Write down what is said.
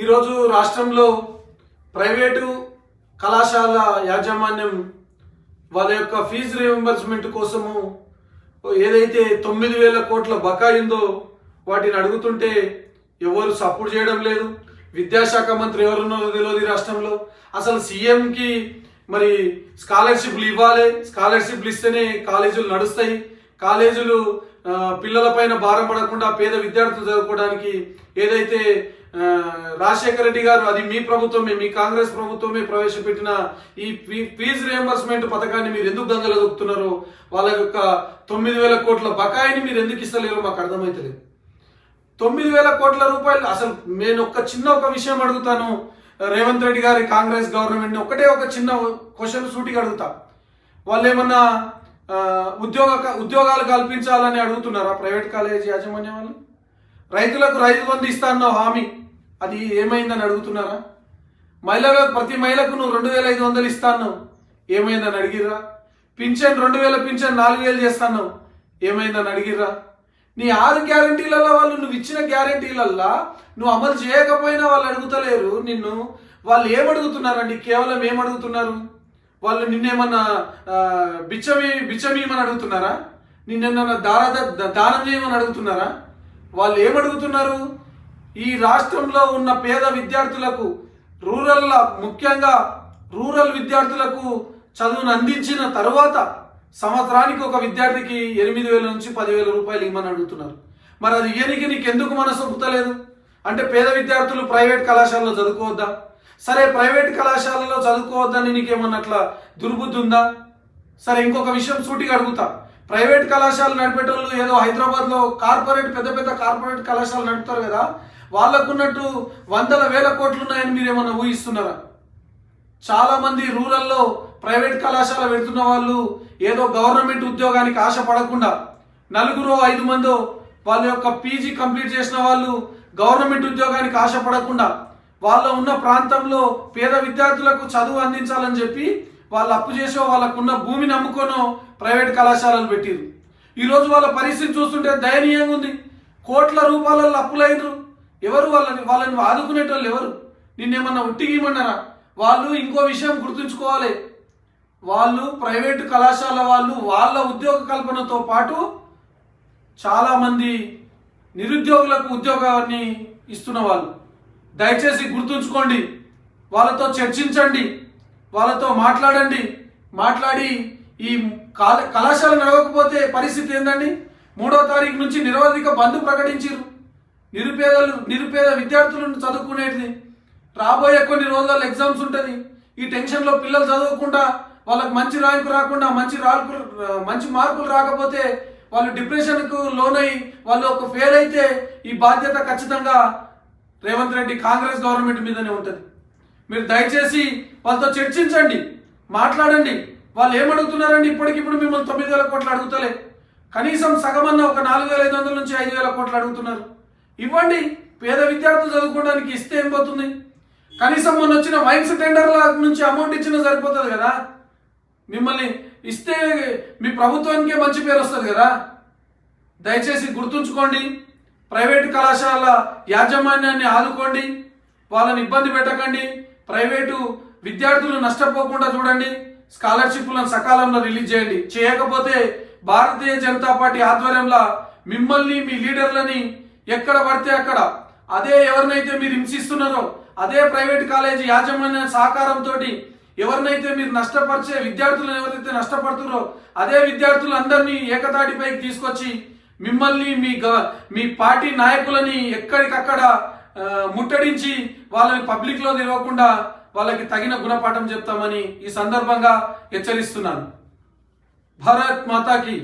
ఈరోజు రాష్ట్రంలో ప్రైవేటు కళాశాల యాజమాన్యం వాళ్ళ యొక్క ఫీజు రీఎంబర్స్మెంట్ కోసము ఏదైతే తొమ్మిది వేల కోట్ల బకాయిందో వాటిని అడుగుతుంటే ఎవరు సపోర్ట్ చేయడం లేదు. విద్యాశాఖ మంత్రి ఎవరున్నారో తెలియదు ఈ రాష్ట్రంలో. అసలు సీఎంకి మరి స్కాలర్షిప్లు ఇవ్వాలి. స్కాలర్షిప్లు ఇస్తేనే కాలేజీలు నడుస్తాయి. కాలేజీలు పిల్లల పిల్లలపైన భారం పడకుండా పేద విద్యార్థులు చదువుకోవడానికి ఏదైతే రాజశేఖర రెడ్డి గారు అది మీ ప్రభుత్వమే మీ కాంగ్రెస్ ప్రభుత్వమే ప్రవేశపెట్టిన ఈ ఫీ- ఫీజు రియంబర్స్మెంట్ పథకాన్ని మీరు ఎందుకు గంగలు దొక్కుతున్నారో వాళ్ళ యొక్క తొమ్మిది వేల కోట్ల బకాయిని మీరు ఎందుకు ఇస్తలేరో మాకు అర్థమవుతలేదు తొమ్మిది వేల కోట్ల రూపాయలు అసలు నేను ఒక చిన్న ఒక విషయం అడుగుతాను. రేవంత్ రెడ్డి గారి కాంగ్రెస్ గవర్నమెంట్ని ఒకటే ఒక చిన్న క్వశ్చన్ సూటిగా అడుగుతా. వాళ్ళు ఏమన్నా ఉద్యోగ ఉద్యోగాలు కల్పించాలని అడుగుతున్నారా? ప్రైవేట్ కాలేజ్ యాజమాన్యం వాళ్ళు రైతులకు రైతు బంధు ఇస్తా అన్న హామీ. అది ఏమైందని అడుగుతున్నారా? మహిళలకు ప్రతి మహిళకు నువ్వు రెండు వేల ఐదు వందలు ఇస్తాను ఏమైందని అడిగిర్రా? పింఛన్ రెండు వేల పింఛన్ నాలుగు వేలు చేస్తాను ఏమైందని అడిగిర్రా? నీ ఆరు గ్యారంటీలలో వాళ్ళు నువ్వు ఇచ్చిన గ్యారంటీలల్లా నువ్వు అమలు చేయకపోయినా వాళ్ళు అడుగుతలేరు. నిన్ను వాళ్ళు ఏమడుగుతున్నారండి కేవలం ఏం అడుగుతున్నారు వాళ్ళు నిన్నేమన్నా ఆ, బిచ్చమి బిచ్చమీయమని అడుగుతున్నారా? నిన్నేమన్నా దార దానం చేయమని అడుగుతున్నారా? వాళ్ళు ఏమడుగుతున్నారు? ఈ రాష్ట్రంలో ఉన్న పేద విద్యార్థులకు రూరల్ ముఖ్యంగా రూరల్ విద్యార్థులకు చదువును అందించిన తరువాత సంవత్సరానికి ఒక విద్యార్థికి ఎనిమిది వేల నుంచి పదివేల రూపాయలు ఇవ్వమని అడుగుతున్నారు. మరి అది ఇయనికి నీకు ఎందుకు మనసు ఒప్పుతలేదు అంటే పేద విద్యార్థులు ప్రైవేట్ కళాశాలలో చదువుకోవద్దా? సరే ప్రైవేట్ కళాశాలలో చదువుకోవద్దని నీకేమన్నా అట్లా దుర్బుద్ధి ఉందా? సరే ఇంకొక విషయం సూటిగా అడుగుతా. ప్రైవేట్ కళాశాలలు నడిపేటోళ్ళు ఏదో హైదరాబాద్లో కార్పొరేట్ పెద్ద పెద్ద కార్పొరేట్ కళాశాలలు నడుపుతారు కదా వాళ్ళకున్నట్టు వందల వేల కోట్లు ఉన్నాయని మీరు ఏమన్నా ఊహిస్తున్నారా? చాలా మంది రూరల్లో ప్రైవేట్ కళాశాల పెడుతున్న వాళ్ళు ఏదో గవర్నమెంట్ ఉద్యోగానికి ఆశ పడకుండా నలుగురు ఐదు మందో వాళ్ళ యొక్క పీజీ కంప్లీట్ చేసిన వాళ్ళు గవర్నమెంట్ ఉద్యోగానికి ఆశ పడకుండా వాళ్ళ ఉన్న ప్రాంతంలో పేద విద్యార్థులకు చదువు అందించాలని చెప్పి వాళ్ళు అప్పు చేసో వాళ్ళకున్న భూమిని అమ్ముకోనో ప్రైవేట్ కళాశాలలు పెట్టిరు ఈరోజు వాళ్ళ పరిస్థితి చూస్తుంటే దయనీయంగా ఉంది. కోట్ల రూపాయలలో అప్పులైనరు ఎవరు వాళ్ళని వాళ్ళని ఆదుకునేటోళ్ళు ఎవరు? నిన్నేమన్నా ఉట్టిగిమన్నారా వాళ్ళు ఇంకో విషయం గుర్తుంచుకోవాలి. వాళ్ళు ప్రైవేటు కళాశాల వాళ్ళు వాళ్ళ ఉద్యోగ కల్పనతో పాటు చాలామంది నిరుద్యోగులకు ఉద్యోగాన్ని ఇస్తున్న వాళ్ళు. దయచేసి గుర్తుంచుకోండి. వాళ్ళతో చర్చించండి. వాళ్ళతో మాట్లాడండి. మాట్లాడి ఈ కాల- కళాశాల నడవకపోతే పరిస్థితి ఏందండి? మూడో తారీఖు నుంచి నిరవధిక బంద్ ప్రకటించారు నిరుపేదలు నిరుపేద విద్యార్థులను చదువుకునేది రాబోయే కొన్ని రోజుల్లో ఎగ్జామ్స్ ఉంటుంది. ఈ టెన్షన్లో పిల్లలు చదవకుండా వాళ్ళకి మంచి ర్యాంకు రాకుండా మంచి రాకులు మంచి మార్కులు రాకపోతే వాళ్ళు డిప్రెషన్కు లోనై వాళ్ళు ఒక ఫెయిల్ అయితే ఈ బాధ్యత ఖచ్చితంగా రేవంత్ రెడ్డి కాంగ్రెస్ గవర్నమెంట్ మీదనే ఉంటుంది. మీరు దయచేసి వాళ్ళతో చర్చించండి మాట్లాడండి. వాళ్ళు ఏమడుగుతున్నారండి? ఇప్పటికిప్పుడు మిమ్మల్ని తొమ్మిది వేల కోట్లు అడుగుతలే. కనీసం సగమన్న ఒక నాలుగు వేల ఐదు వందల నుంచి ఐదు వేల కోట్లు అడుగుతున్నారు. ఇవ్వండి పేద విద్యార్థులు చదువుకోవడానికి ఇస్తే ఏం పోతుంది? కనీసం మొన్న వచ్చిన వైన్స్ టెండర్ల నుంచి అమౌంట్ ఇచ్చినా సరిపోతుంది కదా? మిమ్మల్ని ఇస్తే మీ ప్రభుత్వానికే మంచి పేరు వస్తుంది కదా? దయచేసి గుర్తుంచుకోండి ప్రైవేటు కళాశాల యాజమాన్యాన్ని ఆదుకోండి వాళ్ళని ఇబ్బంది పెట్టకండి ప్రైవేటు విద్యార్థులు నష్టపోకుండా చూడండి. స్కాలర్షిప్లను సకాలంలో రిలీజ్ చేయండి. చేయకపోతే భారతీయ జనతా పార్టీ ఆధ్వర్యంలో మిమ్మల్ని మీ లీడర్లని ఎక్కడ పడితే అక్కడ. అదే ఎవరినైతే మీరు హింసిస్తున్నారో అదే ప్రైవేట్ కాలేజీ యాజమాన్య సహకారంతో ఎవరినైతే మీరు నష్టపరిచే విద్యార్థులను ఎవరైతే నష్టపడుతున్నారో అదే విద్యార్థులందరినీ ఏకతాటిపైకి తీసుకొచ్చి మిమ్మల్ని మీ గ- మీ పార్టీ నాయకులని ఎక్కడికక్కడ ముట్టడించి వాళ్ళని పబ్లిక్లో తిరగకుండా వాళ్ళకి తగిన గుణపాఠం చెప్తామని ఈ సందర్భంగా హెచ్చరిస్తున్నాను. భారత్ మాతాకి